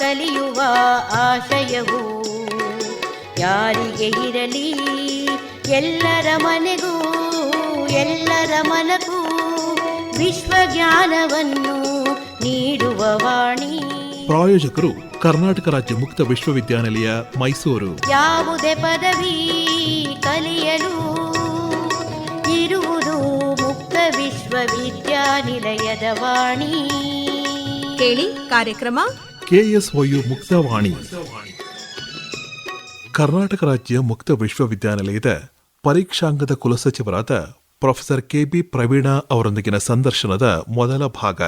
ಕಲಿಯುವ ಆಶಯವು ಯಾರಿಗೆ ಇರಲಿ? ಎಲ್ಲರ ಮನೆಗೂ ಎಲ್ಲರ ಮನಕ್ಕೂ ವಿಶ್ವಜ್ಞಾನವನ್ನು ನೀಡುವ ವಾಣಿ. ಪ್ರಾಯೋಜಕರು ಕರ್ನಾಟಕ ರಾಜ್ಯ ಮುಕ್ತ ವಿಶ್ವವಿದ್ಯಾನಿಲಯ ಮೈಸೂರು. ಯಾವುದೇ ಪದವಿ ಕಲಿಯಲು ಇರುವುದು ಮುಕ್ತ ವಿಶ್ವವಿದ್ಯಾನಿಲಯದ ವಾಣಿ. ಕೇಳಿ ಕಾರ್ಯಕ್ರಮ. ಕೆಎಸ್ಒಯು ಮುಕ್ತವಾಣಿ. ಕರ್ನಾಟಕ ರಾಜ್ಯ ಮುಕ್ತ ವಿಶ್ವವಿದ್ಯಾನಿಲಯದ ಪರೀಕ್ಷಾಂಗದ ಕುಲಸಚಿವರಾದ ಪ್ರೊಫೆಸರ್ ಕೆಬಿ ಪ್ರವೀಣ ಅವರೊಂದಿಗಿನ ಸಂದರ್ಶನದ ಮೊದಲ ಭಾಗ.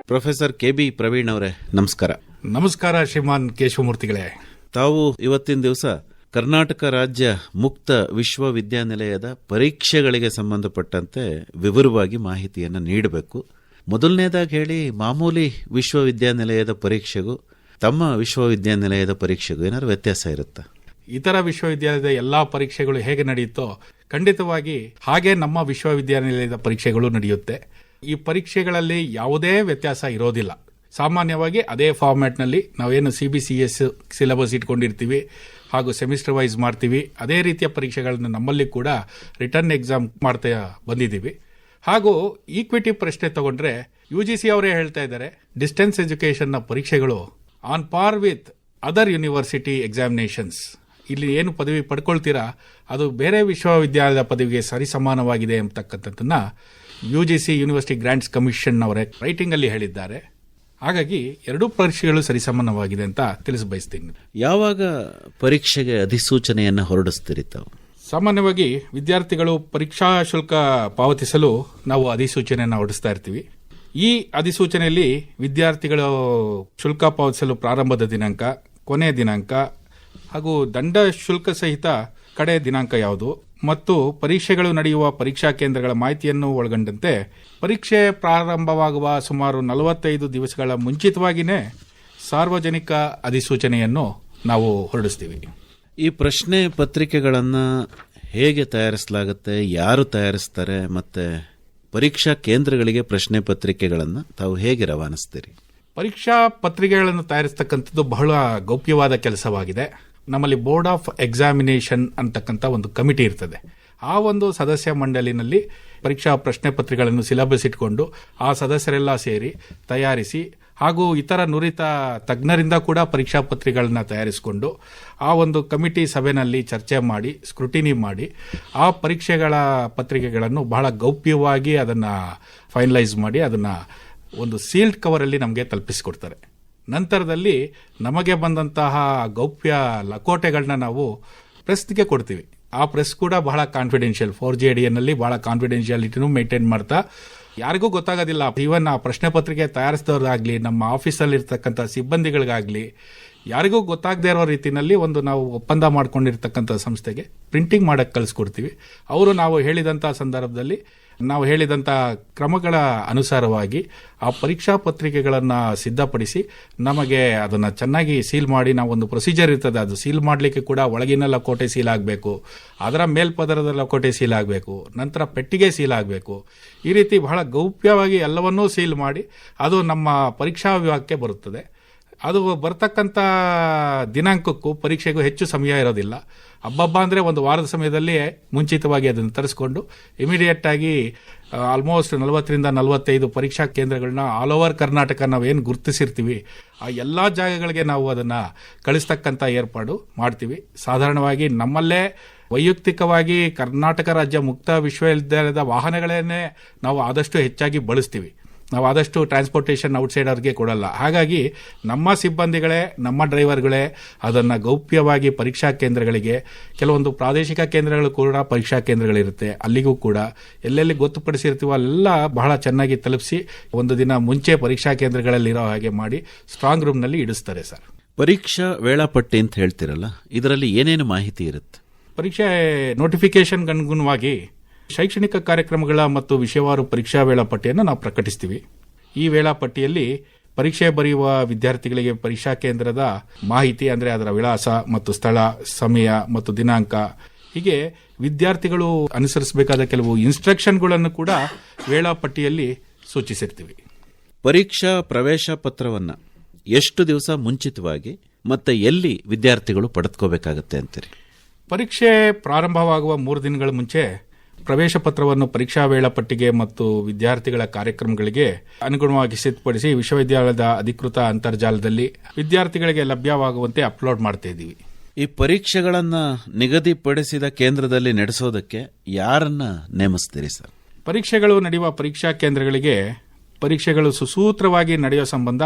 ಪ್ರೊಫೆಸರ್ ಕೆ ಬಿ ಪ್ರವೀಣ್ ಅವರೇ ನಮಸ್ಕಾರ. ನಮಸ್ಕಾರ ಶ್ರೀಮಾನ್ ಕೇಶವಮೂರ್ತಿಗಳೇ. ತಾವು ಇವತ್ತಿನ ದಿವಸ ಕರ್ನಾಟಕ ರಾಜ್ಯ ಮುಕ್ತ ವಿಶ್ವವಿದ್ಯಾನಿಲಯದ ಪರೀಕ್ಷೆಗಳಿಗೆ ಸಂಬಂಧಪಟ್ಟಂತೆ ವಿವರವಾಗಿ ಮಾಹಿತಿಯನ್ನು ನೀಡಬೇಕು. ಮೊದಲನೇದಾಗಿ ಹೇಳಿ ಮಾಮೂಲಿ ವಿಶ್ವವಿದ್ಯಾನಿಲಯದ ಪರೀಕ್ಷೆಗೂ ತಮ್ಮ ವಿಶ್ವವಿದ್ಯಾನಿಲಯದ ಪರೀಕ್ಷೆಗೂ ಏನಾದ್ರು ವ್ಯತ್ಯಾಸ ಇರುತ್ತಾ? ಇತರ ವಿಶ್ವವಿದ್ಯಾಲಯದ ಎಲ್ಲಾ ಪರೀಕ್ಷೆಗಳು ಹೇಗೆ ನಡೆಯುತ್ತೋ ಖಂಡಿತವಾಗಿ ಹಾಗೆ ನಮ್ಮ ವಿಶ್ವವಿದ್ಯಾನಿಲಯದ ಪರೀಕ್ಷೆಗಳು ನಡೆಯುತ್ತೆ. ಈ ಪರೀಕ್ಷೆಗಳಲ್ಲಿ ಯಾವುದೇ ವ್ಯತ್ಯಾಸ ಇರೋದಿಲ್ಲ. ಸಾಮಾನ್ಯವಾಗಿ ಅದೇ ಫಾರ್ಮ್ಯಾಟ್ನಲ್ಲಿ ನಾವೇನು C B C S syllabus ಇಟ್ಕೊಂಡಿರ್ತೀವಿ ಹಾಗೂ ಸೆಮಿಸ್ಟರ್ ವೈಸ್ ಮಾಡ್ತೀವಿ. ಅದೇ ರೀತಿಯ ಪರೀಕ್ಷೆಗಳನ್ನು ನಮ್ಮಲ್ಲಿ ಕೂಡ ರಿಟರ್ನ್ ಎಕ್ಸಾಮ್ ಮಾಡ್ತಾ ಬಂದಿದ್ದೀವಿ. ಹಾಗೂ ಈಕ್ವಿಟಿ ಪ್ರಶ್ನೆ ತಗೊಂಡ್ರೆ ಯು ಜಿ ಸಿ ಅವರೇ ಹೇಳ್ತಾ ಇದ್ದಾರೆ ಡಿಸ್ಟೆನ್ಸ್ ಎಜುಕೇಷನ್ನ ಪರೀಕ್ಷೆಗಳು ಆನ್ ಪಾರ್ ವಿತ್ ಅದರ್ ಯೂನಿವರ್ಸಿಟಿ ಎಕ್ಸಾಮಿನೇಷನ್ಸ್ ಇಲ್ಲಿ ಏನು ಪದವಿ ಪಡ್ಕೊಳ್ತೀರಾ? ಅದು ಬೇರೆ ವಿಶ್ವವಿದ್ಯಾಲಯದ ಪದವಿಗೆ ಸರಿಸಮಾನವಾಗಿದೆ ಎಂಬತಕ್ಕಂಥದ್ದನ್ನು U G C university grants commission ಅವರೇ ರೈಟಿಂಗ್ ಅಲ್ಲಿ ಹೇಳಿದ್ದಾರೆ. ಹಾಗಾಗಿ ಎರಡೂ ಪರೀಕ್ಷೆಗಳು ಸರಿಸಮಾನವಾಗಿದೆ ಅಂತ ತಿಳಿಸಬಯಸ್ತೀನಿ. ಯಾವಾಗ ಪರೀಕ್ಷೆಗೆ ಅಧಿಸೂಚನೆಯನ್ನು ಹೊರಡಿಸ್ತೀರಿ ತಾವು? ಸಾಮಾನ್ಯವಾಗಿ ವಿದ್ಯಾರ್ಥಿಗಳು ಪರೀಕ್ಷಾ ಶುಲ್ಕ ಪಾವತಿಸಲು ನಾವು ಅಧಿಸೂಚನೆಯನ್ನು ಹೊರಡಿಸ್ತಾ ಇರ್ತೀವಿ. ಈ ಅಧಿಸೂಚನೆಯಲ್ಲಿ ವಿದ್ಯಾರ್ಥಿಗಳು ಶುಲ್ಕ ಪಾವತಿಸಲು ಪ್ರಾರಂಭದ ದಿನಾಂಕ ಕೊನೆಯ ದಿನಾಂಕ, ಹಾಗೂ ದಂಡ ಶುಲ್ಕ ಸಹಿತ ಕಡೆ ದಿನಾಂಕ ಯಾವುದು, ಮತ್ತು ಪರೀಕ್ಷೆಗಳು ನಡೆಯುವ ಪರೀಕ್ಷಾ ಕೇಂದ್ರಗಳ ಮಾಹಿತಿಯನ್ನು ಒಳಗೊಂಡಂತೆ ಪರೀಕ್ಷೆ ಪ್ರಾರಂಭವಾಗುವ ಸುಮಾರು ನಲವತ್ತೈದು ದಿವಸಗಳ ಮುಂಚಿತವಾಗಿಯೇ ಸಾರ್ವಜನಿಕ ಅಧಿಸೂಚನೆಯನ್ನು ನಾವು ಹೊರಡಿಸ್ತೀವಿ. ಈ ಪ್ರಶ್ನೆ ಪತ್ರಿಕೆಗಳನ್ನು ಹೇಗೆ ತಯಾರಿಸಲಾಗುತ್ತೆ, ಯಾರು ತಯಾರಿಸ್ತಾರೆ, ಮತ್ತೆ ಪರೀಕ್ಷಾ ಕೇಂದ್ರಗಳಿಗೆ ಪ್ರಶ್ನೆ ಪತ್ರಿಕೆಗಳನ್ನು ತಾವು ಹೇಗೆ ರವಾನಿಸ್ತೀರಿ? ಪರೀಕ್ಷಾ ಪತ್ರಿಕೆಗಳನ್ನು ತಯಾರಿಸ್ತಕ್ಕಂಥದ್ದು ಬಹಳ ಗೌಪ್ಯವಾದ ಕೆಲಸವಾಗಿದೆ. ನಮ್ಮಲ್ಲಿ ಬೋರ್ಡ್ ಆಫ್ ಎಕ್ಸಾಮಿನೇಷನ್ ಅಂತಕ್ಕಂಥ ಒಂದು ಕಮಿಟಿ ಇರ್ತದೆ. ಆ ಒಂದು ಸದಸ್ಯ ಮಂಡಳಿನಲ್ಲಿ ಪರೀಕ್ಷಾ ಪ್ರಶ್ನೆ ಪತ್ರಿಕೆಗಳನ್ನು ಸಿಲೆಬಸ್ ಇಟ್ಕೊಂಡು ಆ ಸದಸ್ಯರೆಲ್ಲ ಸೇರಿ ತಯಾರಿಸಿ ಹಾಗೂ ಇತರ ನುರಿತ ತಜ್ಞರಿಂದ ಕೂಡ ಪರೀಕ್ಷಾ ಪತ್ರಿಕೆಗಳನ್ನ ತಯಾರಿಸಿಕೊಂಡು ಆ ಒಂದು ಕಮಿಟಿ ಸಭೆಯಲ್ಲಿ ಚರ್ಚೆ ಮಾಡಿ, ಸ್ಕ್ರೂಟಿನಿ ಮಾಡಿ, ಆ ಪರೀಕ್ಷೆಗಳ ಪತ್ರಿಕೆಗಳನ್ನು ಬಹಳ ಗೌಪ್ಯವಾಗಿ ಅದನ್ನು ಫೈನಲೈಸ್ ಮಾಡಿ ಅದನ್ನು ಒಂದು ಸೀಲ್ಡ್ ಕವರಲ್ಲಿ ನಮಗೆ ತಲುಪಿಸಿಕೊಡ್ತಾರೆ. ನಂತರದಲ್ಲಿ ನಮಗೆ ಬಂದಂತಹ ಗೌಪ್ಯ ಲಕೋಟೆಗಳನ್ನ ನಾವು ಪ್ರೆಸ್ಗೆ ಕೊಡ್ತೀವಿ. ಆ ಪ್ರೆಸ್ ಕೂಡ ಬಹಳ ಕಾನ್ಫಿಡೆನ್ಷಿಯಲ್ ಫೋರ್ ಜಿ ನಲ್ಲಿ ಬಹಳ ಕಾನ್ಫಿಡೆನ್ಷಿಯಾಲಿಟಿನೂ ಮೇಂಟೈನ್ ಮಾಡ್ತಾ ಯಾರಿಗೂ ಗೊತ್ತಾಗೋದಿಲ್ಲ. ಈವನ್ ಆ ಪ್ರಶ್ನೆ ಪತ್ರಿಕೆ ನಮ್ಮ ಆಫೀಸಲ್ಲಿ ಇರ್ತಕ್ಕಂಥ ಸಿಬ್ಬಂದಿಗಳಿಗಾಗ್ಲಿ, ಯಾರಿಗೂ ಗೊತ್ತಾಗದೇ ಇರೋ ರೀತಿಯಲ್ಲಿ ಒಂದು ನಾವು ಒಪ್ಪಂದ ಮಾಡ್ಕೊಂಡಿರ್ತಕ್ಕಂಥ ಸಂಸ್ಥೆಗೆ ಪ್ರಿಂಟಿಂಗ್ ಮಾಡಕ್ಕೆ ಕಳಿಸ್ಕೊಡ್ತೀವಿ. ಅವರು ನಾವು ಹೇಳಿದಂಥ ಸಂದರ್ಭದಲ್ಲಿ ನಾವು ಹೇಳಿದಂಥ ಕ್ರಮಗಳ ಅನುಸಾರವಾಗಿ ಆ ಪರೀಕ್ಷಾ ಪತ್ರಿಕೆಗಳನ್ನು ಸಿದ್ಧಪಡಿಸಿ ನಮಗೆ ಅದನ್ನು ಚೆನ್ನಾಗಿ ಸೀಲ್ ಮಾಡಿ ನಾವು ಒಂದು ಪ್ರೊಸೀಜರ್ ಇರ್ತದೆ, ಅದು ಸೀಲ್ ಮಾಡಲಿಕ್ಕೆ ಕೂಡ ಒಳಗಿನ ಲಕೋಟೆ ಸೀಲ್ ಆಗಬೇಕು, ಅದರ ಮೇಲ್ಪದರದ ಲಕೋಟೆ ಸೀಲ್ ಆಗಬೇಕು, ನಂತರ ಪೆಟ್ಟಿಗೆ ಸೀಲ್ ಆಗಬೇಕು, ಈ ರೀತಿ ಬಹಳ ಗೌಪ್ಯವಾಗಿ ಎಲ್ಲವನ್ನೂ ಸೀಲ್ ಮಾಡಿ ಅದು ನಮ್ಮ ಪರೀಕ್ಷಾ ವಿಭಾಗಕ್ಕೆ ಬರುತ್ತದೆ. ಅದು ಬರ್ತಕ್ಕಂಥ ದಿನಾಂಕಕ್ಕೂ ಪರೀಕ್ಷೆಗೂ ಹೆಚ್ಚು ಸಮಯ ಇರೋದಿಲ್ಲ. ಹಬ್ಬಬ್ಬ ಅಂದರೆ ಒಂದು ವಾರದ ಸಮಯದಲ್ಲಿ ಮುಂಚಿತವಾಗಿ ಅದನ್ನು ತರಿಸ್ಕೊಂಡು ಇಮಿಡಿಯೇಟ್ ಆಗಿ ಆಲ್ಮೋಸ್ಟ್ ನಲವತ್ತರಿಂದ ನಲವತ್ತೈದು ಪರೀಕ್ಷಾ ಕೇಂದ್ರಗಳನ್ನ ಆಲ್ ಓವರ್ ಕರ್ನಾಟಕ ನಾವೇನು ಗುರುತಿಸಿರ್ತೀವಿ, ಆ ಎಲ್ಲ ಜಾಗಗಳಿಗೆ ನಾವು ಅದನ್ನು ಕಳಿಸ್ತಕ್ಕಂಥ ಏರ್ಪಾಡು ಮಾಡ್ತೀವಿ. ಸಾಧಾರಣವಾಗಿ ನಮ್ಮಲ್ಲೇ ವೈಯಕ್ತಿಕವಾಗಿ ಕರ್ನಾಟಕ ರಾಜ್ಯ ಮುಕ್ತ ವಿಶ್ವವಿದ್ಯಾಲಯದ ವಾಹನಗಳನ್ನೇ ನಾವು ಆದಷ್ಟು ಹೆಚ್ಚಾಗಿ ಬಳಸ್ತೀವಿ. ನಾವು ಆದಷ್ಟು ಟ್ರಾನ್ಸ್ಪೋರ್ಟೇಷನ್ ಔಟ್ಸೈಡ್ ಅವ್ರಿಗೆ ಕೊಡಲ್ಲ. ಹಾಗಾಗಿ ನಮ್ಮ ಸಿಬ್ಬಂದಿಗಳೇ ನಮ್ಮ ಡ್ರೈವರ್ಗಳೇ ಅದನ್ನು ಗೌಪ್ಯವಾಗಿ ಪರೀಕ್ಷಾ ಕೇಂದ್ರಗಳಿಗೆ ಕೆಲವೊಂದು ಪ್ರಾದೇಶಿಕ ಕೇಂದ್ರಗಳು ಕೂಡ ಪರೀಕ್ಷಾ ಕೇಂದ್ರಗಳಿರುತ್ತೆ. ಅಲ್ಲಿಗೂ ಕೂಡ ಎಲ್ಲೆಲ್ಲಿ ಗೊತ್ತುಪಡಿಸಿರ್ತೀವೋ ಅಲ್ಲೆಲ್ಲ ಬಹಳ ಚೆನ್ನಾಗಿ ತಲುಪಿಸಿ ಒಂದು ದಿನ ಮುಂಚೆ ಪರೀಕ್ಷಾ ಕೇಂದ್ರಗಳಲ್ಲಿರೋ ಹಾಗೆ ಮಾಡಿ ಸ್ಟ್ರಾಂಗ್ ರೂಮ್ನಲ್ಲಿ ಇಡಿಸ್ತಾರೆ ಸರ್. ಪರೀಕ್ಷಾ ವೇಳಾಪಟ್ಟಿ ಅಂತ ಹೇಳ್ತಿರಲ್ಲ ಇದರಲ್ಲಿ ಏನೇನು ಮಾಹಿತಿ ಇರುತ್ತೆ? ಪರೀಕ್ಷೆ ನೋಟಿಫಿಕೇಶನ್ ಅನುಗುಣವಾಗಿ ಶೈಕ್ಷಣಿಕ ಕಾರ್ಯಕ್ರಮಗಳ ಮತ್ತು ವಿಷಯವಾರು ಪರೀಕ್ಷಾ ವೇಳಾಪಟ್ಟಿಯನ್ನು ನಾವು ಪ್ರಕಟಿಸ್ತೀವಿ. ಈ ವೇಳಾಪಟ್ಟಿಯಲ್ಲಿ ಪರೀಕ್ಷೆ ಬರೆಯುವ ವಿದ್ಯಾರ್ಥಿಗಳಿಗೆ ಪರೀಕ್ಷಾ ಕೇಂದ್ರದ ಮಾಹಿತಿ ಅಂದರೆ ಅದರ ವಿಳಾಸ ಮತ್ತು ಸ್ಥಳ ಸಮಯ ಮತ್ತು ದಿನಾಂಕ ಹೀಗೆ ವಿದ್ಯಾರ್ಥಿಗಳು ಅನುಸರಿಸಬೇಕಾದ ಕೆಲವು ಇನ್ಸ್ಟ್ರಕ್ಷನ್ಗಳನ್ನು ಕೂಡ ವೇಳಾಪಟ್ಟಿಯಲ್ಲಿ ಸೂಚಿಸಿರ್ತೀವಿ. ಪರೀಕ್ಷಾ ಪ್ರವೇಶ ಪತ್ರವನ್ನು ಎಷ್ಟು ದಿವಸ ಮುಂಚಿತವಾಗಿ ಮತ್ತೆ ಎಲ್ಲಿ ವಿದ್ಯಾರ್ಥಿಗಳು ಪಡೆದುಕೋಬೇಕಾಗತ್ತೆ ಅಂತೀರಿ? ಪರೀಕ್ಷೆ ಪ್ರಾರಂಭವಾಗುವ ಮೂರು ದಿನಗಳ ಮುಂಚೆ ಪ್ರವೇಶ ಪತ್ರವನ್ನು ಪರೀಕ್ಷಾ ವೇಳಾಪಟ್ಟಿಗೆ ಮತ್ತು ವಿದ್ಯಾರ್ಥಿಗಳ ಕಾರ್ಯಕ್ರಮಗಳಿಗೆ ಅನುಗುಣವಾಗಿ ಸಿದ್ಧಪಡಿಸಿ ವಿಶ್ವವಿದ್ಯಾಲಯದ ಅಧಿಕೃತ ಅಂತರ್ಜಾಲದಲ್ಲಿ ವಿದ್ಯಾರ್ಥಿಗಳಿಗೆ ಲಭ್ಯವಾಗುವಂತೆ ಅಪ್ಲೋಡ್ ಮಾಡ್ತಾ ಇದ್ದೀವಿ. ಈ ಪರೀಕ್ಷೆಗಳನ್ನು ನಿಗದಿಪಡಿಸಿದ ಕೇಂದ್ರದಲ್ಲಿ ನಡೆಸೋದಕ್ಕೆ ಯಾರನ್ನ ನೇಮಿಸ್ತೀರಿ ಸರ್? ಪರೀಕ್ಷೆಗಳು ನಡೆಯುವ ಪರೀಕ್ಷಾ ಕೇಂದ್ರಗಳಿಗೆ ಪರೀಕ್ಷೆಗಳು ಸುಸೂತ್ರವಾಗಿ ನಡೆಯುವ ಸಂಬಂಧ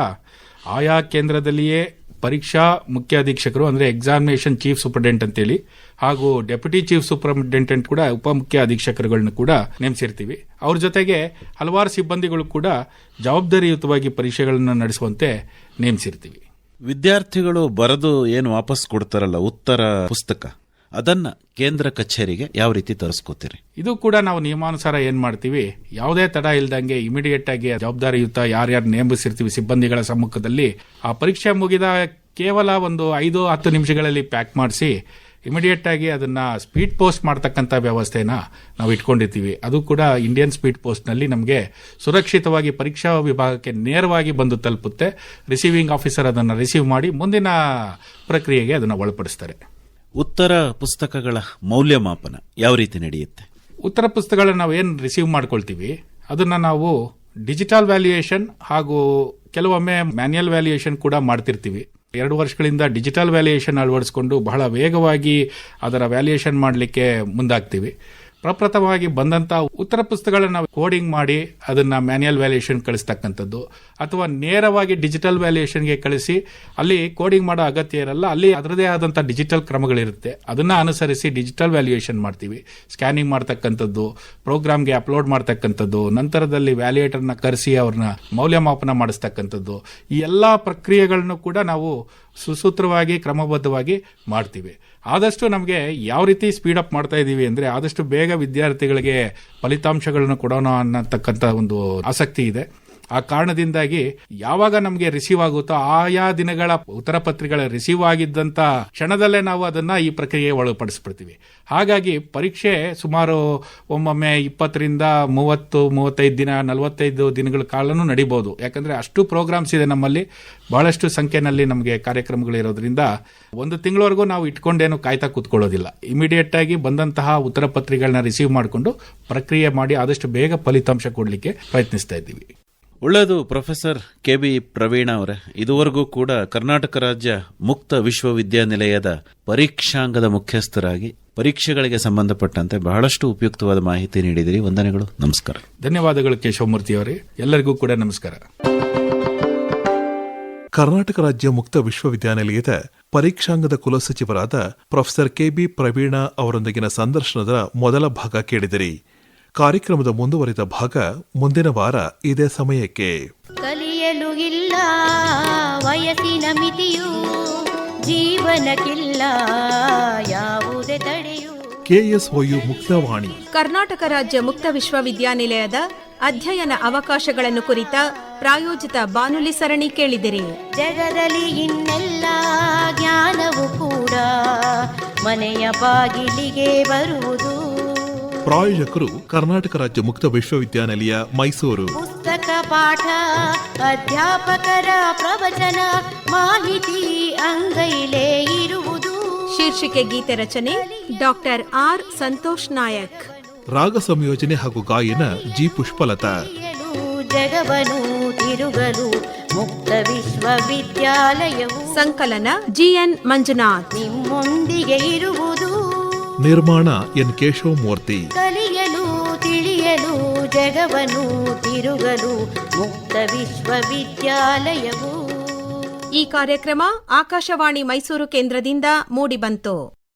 ಆಯಾ ಕೇಂದ್ರದಲ್ಲಿಯೇ ಪರೀಕ್ಷಾ ಮುಖ್ಯ ಅಧೀಕ್ಷಕರು ಅಂದರೆ ಎಕ್ಸಾಮಿನೇಷನ್ ಚೀಫ್ ಅಂತ ಅಂತೇಳಿ, ಹಾಗೂ ಡೆಪ್ಯೂಟಿ ಚೀಫ್ ಸೂಪರಿಂಟೆಂಡೆಂಟ್ ಕೂಡ ಉಪಮುಖ್ಯ ಅಧೀಕ್ಷಕರುಗಳನ್ನ ಕೂಡ ನೇಮಿಸಿರ್ತೀವಿ. ಅವ್ರ ಜೊತೆಗೆ ಹಲವಾರು ಸಿಬ್ಬಂದಿಗಳು ಕೂಡ ಜವಾಬ್ದಾರಿಯುತವಾಗಿ ಪರೀಕ್ಷೆಗಳನ್ನು ನಡೆಸುವಂತೆ ನೇಮಿಸಿರ್ತೀವಿ. ವಿದ್ಯಾರ್ಥಿಗಳು ಬರೆದು ಏನು ವಾಪಸ್ ಕೊಡ್ತಾರಲ್ಲ, ಉತ್ತರ, ಪುಸ್ತಕ? ಅದನ್ನ ಕೇಂದ್ರ ಕಚೇರಿಗೆ ಯಾವ ರೀತಿ ತರಿಸ್ಕೋತೀರಿ? ಇದು ಕೂಡ ನಾವು ನಿಯಮಾನುಸಾರ ಏನು ಮಾಡ್ತೀವಿ? ಯಾವುದೇ ತಡ ಇಲ್ದಂಗೆ ಇಮಿಡಿಯೇಟ್ ಆಗಿ ಜವಾಬ್ದಾರಿಯುತ ಯಾರ್ಯಾರು ನೇಮಿಸಿರ್ತೀವಿ ಸಿಬ್ಬಂದಿಗಳ ಸಮ್ಮುಖದಲ್ಲಿ, ಆ ಪರೀಕ್ಷೆ ಮುಗಿದ ಕೇವಲ ಒಂದು ಐದು, ಹತ್ತು ನಿಮಿಷಗಳಲ್ಲಿ ಪ್ಯಾಕ್ ಮಾಡಿಸಿ ಇಮಿಡಿಯೇಟ್ ಆಗಿ ಅದನ್ನ ಸ್ಪೀಡ್ ಪೋಸ್ಟ್ ಮಾಡ್ತಕ್ಕಂಥ ವ್ಯವಸ್ಥೆನ ನಾವು ಇಟ್ಕೊಂಡಿರ್ತೀವಿ. ಅದು ಕೂಡ ಇಂಡಿಯನ್ ಸ್ಪೀಡ್ ಪೋಸ್ಟ್ನಲ್ಲಿ ನಮಗೆ ಸುರಕ್ಷಿತವಾಗಿ ಪರೀಕ್ಷಾ ವಿಭಾಗಕ್ಕೆ ನೇರವಾಗಿ ಬಂದು ತಲುಪುತ್ತೆ. ರಿಸೀವಿಂಗ್ ಆಫೀಸರ್ ಅದನ್ನು ರಿಸೀವ್ ಮಾಡಿ ಮುಂದಿನ ಪ್ರಕ್ರಿಯೆಗೆ ಅದನ್ನು ಒಳಪಡಿಸ್ತಾರೆ. ಉತ್ತರ ಪುಸ್ತಕಗಳ ಮೌಲ್ಯಮಾಪನ ಯಾವ ರೀತಿ ನಡೆಯುತ್ತೆ? ಉತ್ತರ ಪುಸ್ತಕಗಳನ್ನ ನಾವು ಏನು ರಿಸೀವ್ ಮಾಡ್ಕೊಳ್ತೀವಿ? ಅದನ್ನ ನಾವು ಡಿಜಿಟಲ್ ವ್ಯಾಲ್ಯೂಯೇಷನ್ ಹಾಗೂ ಕೆಲವೊಮ್ಮೆ ಮ್ಯಾನ್ಯಲ್ ವ್ಯಾಲ್ಯೂಯೇಷನ್ ಕೂಡ ಮಾಡ್ತಿರ್ತೀವಿ. ಎರಡು ವರ್ಷಗಳಿಂದ ಡಿಜಿಟಲ್ ವ್ಯಾಲ್ಯೂಯೇಷನ್ ಅಳವಡಿಸ್ಕೊಂಡು ಬಹಳ ವೇಗವಾಗಿ ಅದರ ವ್ಯಾಲ್ಯೂಯೇಷನ್ ಮಾಡಲಿಕ್ಕೆ ಮುಂದಾಗ್ತೀವಿ. ಪ್ರಪ್ರಥಮವಾಗಿ ಬಂದಂತ ಉತ್ತರ ಪುಸ್ತಕಗಳನ್ನ ಕೋಡಿಂಗ್ ಮಾಡಿ ಅದನ್ನ ಮ್ಯಾನ್ಯಲ್ ವ್ಯಾಲ್ಯೂಯೇಷನ್ ಕಳಿಸ್ತಕ್ಕಂಥದ್ದು, ಅಥವಾ ನೇರವಾಗಿ ಡಿಜಿಟಲ್ ವ್ಯಾಲ್ಯೂಯೇಷನ್ಗೆ ಕಳಿಸಿ ಅಲ್ಲಿ ಕೋಡಿಂಗ್ ಮಾಡೋ ಅಗತ್ಯ ಇರಲ್ಲ, ಅಲ್ಲಿ ಅದರದೇ ಆದಂಥ ಡಿಜಿಟಲ್ ಕ್ರಮಗಳಿರುತ್ತೆ. ಅದನ್ನ ಅನುಸರಿಸಿ ಡಿಜಿಟಲ್ ವ್ಯಾಲ್ಯೂಯೇಷನ್ ಮಾಡ್ತೀವಿ. ಸ್ಕ್ಯಾನಿಂಗ್ ಮಾಡ್ತಕ್ಕಂಥದ್ದು ಪ್ರೋಗ್ರಾಮ್ಗೆ ಅಪ್ಲೋಡ್ ಮಾಡ್ತಕ್ಕಂಥದ್ದು, ನಂತರದಲ್ಲಿ ವ್ಯಾಲ್ಯೂಯೇಟರ್ನ ಕರೆಸಿ ಅವ್ರನ್ನ ಮೌಲ್ಯಮಾಪನ ಮಾಡಿಸ್ತಕ್ಕಂಥದ್ದು, ಈ ಎಲ್ಲ ಪ್ರಕ್ರಿಯೆಗಳನ್ನು ಕೂಡ ನಾವು ಸುಸೂತ್ರವಾಗಿ, ಕ್ರಮಬದ್ಧವಾಗಿ ಮಾಡ್ತೀವಿ. ಆದಷ್ಟು ನಮಗೆ ಯಾವ ರೀತಿ ಸ್ಪೀಡ್ ಅಪ್ ಮಾಡ್ತಾ ಇದ್ದೀವಿ ಅಂದರೆ ಆದಷ್ಟು ಬೇಗ ವಿದ್ಯಾರ್ಥಿಗಳಿಗೆ ಫಲಿತಾಂಶಗಳನ್ನು ಕೊಡೋಣ ಅನ್ನತಕ್ಕಂಥ ಒಂದು ಆಸಕ್ತಿ ಇದೆ. ಆ ಕಾರಣದಿಂದಾಗಿ ಯಾವಾಗ ನಮಗೆ ರಿಸೀವ್ ಆಗುತ್ತೋ ಆಯಾ ದಿನಗಳ ಉತ್ತರ ಪತ್ರಿಕೆಗಳ ರಿಸೀವ್ ಆಗಿದ್ದಂತ ಕ್ಷಣದಲ್ಲೇ ನಾವು ಅದನ್ನ ಈ ಪ್ರಕ್ರಿಯೆಗೆ ಒಳಪಡಿಸ್ಬಿಡ್ತೀವಿ. ಹಾಗಾಗಿ ಪರೀಕ್ಷೆ ಸುಮಾರು ಒಮ್ಮೊಮ್ಮೆ ಇಪ್ಪತ್ತರಿಂದ ಮೂವತ್ತು, ಮೂವತ್ತೈದು ದಿನ, ನಲವತ್ತೈದು ದಿನಗಳ ಕಾಲನೂ ನಡಿಬಹುದು ಯಾಕಂದ್ರೆ ಅಷ್ಟು ಪ್ರೋಗ್ರಾಮ್ಸ್ ಇದೆ ನಮ್ಮಲ್ಲಿ. ಬಹಳಷ್ಟು ಸಂಖ್ಯೆನಲ್ಲಿ ನಮಗೆ ಕಾರ್ಯಕ್ರಮಗಳು ಇರೋದ್ರಿಂದ ಒಂದು ತಿಂಗಳವರೆಗೂ ನಾವು ಇಟ್ಕೊಂಡೇನು ಕಾಯ್ತಾ ಕೂತ್ಕೊಳ್ಳೋದಿಲ್ಲ. ಇಮಿಡಿಯೇಟ್ ಆಗಿ ಬಂದಂತಹ ಉತ್ತರ ಪತ್ರಿಕೆಗಳನ್ನ ರಿಸೀವ್ ಮಾಡಿಕೊಂಡು ಪ್ರಕ್ರಿಯೆ ಮಾಡಿ ಆದಷ್ಟು ಬೇಗ ಫಲಿತಾಂಶ ಕೊಡಲಿಕ್ಕೆ ಪ್ರಯತ್ನಿಸ್ತಾ ಇದ್ದೀವಿ. ಒಳ್ಳೆಯದು ಪ್ರೊಫೆಸರ್ ಕೆ ಬಿ ಪ್ರವೀಣ ಅವರೇ. ಇದುವರೆಗೂ ಕೂಡ ಕರ್ನಾಟಕ ರಾಜ್ಯ ಮುಕ್ತ ವಿಶ್ವವಿದ್ಯಾನಿಲಯದ ಪರೀಕ್ಷಾಂಗದ ಮುಖ್ಯಸ್ಥರಾಗಿ ಪರೀಕ್ಷೆಗಳಿಗೆ ಸಂಬಂಧಪಟ್ಟಂತೆ ಬಹಳಷ್ಟು ಉಪಯುಕ್ತವಾದ ಮಾಹಿತಿ ನೀಡಿದಿರಿ. ವಂದನೆಗಳು. ನಮಸ್ಕಾರ. ಧನ್ಯವಾದಗಳು ಕೇಶವಮೂರ್ತಿ ಅವರೇ. ಎಲ್ಲರಿಗೂ ಕೂಡ ನಮಸ್ಕಾರ. ಕರ್ನಾಟಕ ರಾಜ್ಯ ಮುಕ್ತ ವಿಶ್ವವಿದ್ಯಾನಿಲಯದ ಪರೀಕ್ಷಾಂಗದ ಕುಲಸಚಿವರಾದ ಪ್ರೊಫೆಸರ್ ಕೆಬಿ ಪ್ರವೀಣ ಅವರೊಂದಿಗಿನ ಸಂದರ್ಶನದ ಮೊದಲ ಭಾಗ ಕೇಳಿದಿರಿ. ಕಾರ್ಯಕ್ರಮದ ಮುಂದುವರಿದ ಭಾಗ ಮುಂದಿನ ವಾರ ಇದೇ ಸಮಯಕ್ಕೆ. ಕಲಿಯಲು ಇಲ್ಲ ವಯಸ್ಸಿನ ಮಿತಿಯು ಜೀವನಕ್ಕಿಲ್ಲ ಯಾವುದೇ ತಡೆಯು. ಕೆಎಸ್ಒಯು ಮುಕ್ತವಾಣಿ. ಕರ್ನಾಟಕ ರಾಜ್ಯ ಮುಕ್ತ ವಿಶ್ವವಿದ್ಯಾನಿಲಯದ ಅಧ್ಯಯನ ಅವಕಾಶಗಳನ್ನು ಕುರಿತ ಪ್ರಾಯೋಜಿತ ಬಾನುಲಿ ಸರಣಿ ಕೇಳಿದಿರಿ. ಜಗದಲ್ಲಿ ಇನ್ನೆಲ್ಲ ಜ್ಞಾನವು ಕೂಡ ಮನೆಯ ಬಾಗಿಲಿಗೆ ಬರುವುದು. ಪ್ರಾಯೋಜಕರು ಕರ್ನಾಟಕ ರಾಜ್ಯ ಮುಕ್ತ ವಿಶ್ವವಿದ್ಯಾನಿಲಯ ಮೈಸೂರು. ಪುಸ್ತಕ ಪಾಠ ಅಧ್ಯಾಪಕರ ಪ್ರವಚನ ಮಾಹಿತಿ ಅಂಗೈಲೇ ಇರುವುದು. ಶೀರ್ಷಿಕೆ ಗೀತೆ ರಚನೆ ಡಾಕ್ಟರ್ ಆರ್ ಸಂತೋಷ್ ನಾಯಕ್. ರಾಗ ಸಂಯೋಜನೆ ಹಾಗೂ ಗಾಯನ ಜಿ ಪುಷ್ಪಲತಾ. ಜಗವನು ತಿರುಗಲು ಮುಕ್ತ ವಿಶ್ವವಿದ್ಯಾಲಯವು ಸಂಕಲನ ಜಿಎನ್ ಮಂಜುನಾಥ್. ನಿಮ್ಮೊಂದಿಗೆ ಇರುವುದು. ನಿರ್ಮಾಣ ಎನ್ ಕೇಶವಮೂರ್ತಿ. ಕಲಿಯಲು ತಿಳಿಯಲು ಜಗವನು ತಿರುಗಲು ಮುಕ್ತ ವಿಶ್ವವಿದ್ಯಾಲಯವು. ಈ ಕಾರ್ಯಕ್ರಮ ಆಕಾಶವಾಣಿ ಮೈಸೂರು ಕೇಂದ್ರದಿಂದ ಮೂಡಿಬಂತು